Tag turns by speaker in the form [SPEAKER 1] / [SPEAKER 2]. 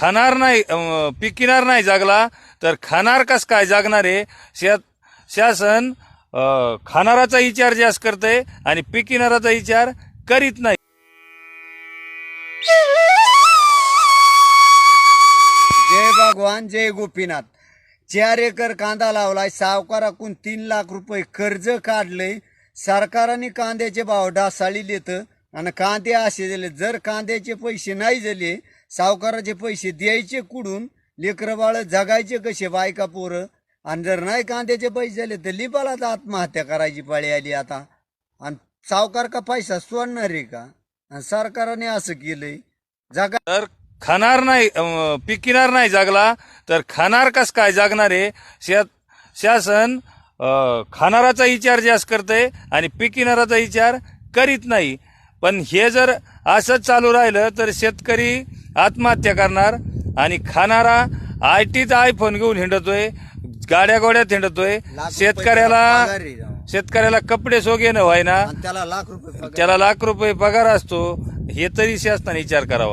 [SPEAKER 1] खाणार नाही पिकिणार नाही जागला तर खाणार कस काय जागणार आहे? शेत शासन खाणाराचा विचार जास्त करतंय आणि पिकिणाराचा विचार करीत नाही.
[SPEAKER 2] जय भगवान जय गोपीनाथ. चार एकर कांदा लावलाय सावकाराकून तीन लाख रुपये कर्ज काढलंय. सरकारने कांद्याचे भाव ढासाळी देत आणि कांदे असे दिले. जर कांद्याचे पैसे नाही झाले सावकाराचे पैसे द्यायचे कुडून लेकरं बाळ जगायचे कसे? बायका पोरं. आणि जर नाही कांद्याचे पैसे झाले तर लिबालाच आत्महत्या करायची पाळी आली आता. आणि सावकार का पैसा सोडणार आहे का? आणि सरकारने असं केलंय. जगा
[SPEAKER 1] तर खाणार नाही अं, पिकिणार नाही जागला तर खाणार कस काय जागणार आहे? शेत शासन खाणाराचा विचार जास्त करतंय आणि पिकिणाराचा विचार करीत नाही. पण हे जर असंच चालू राहिलं तर शेतकरी आत्महत्या करणार आणि खाणारा आय टीचा आयफोन घेऊन हिंडतोय गाड्या गोड्यात हिंडतोय शेतकऱ्याला. शेतकऱ्याला कपडे सोगे न व्हायना
[SPEAKER 2] आणि त्याला लाख रुपये पगार.
[SPEAKER 1] त्याला लाख रुपये पगार असतो हे तरी शासनाने विचार करावा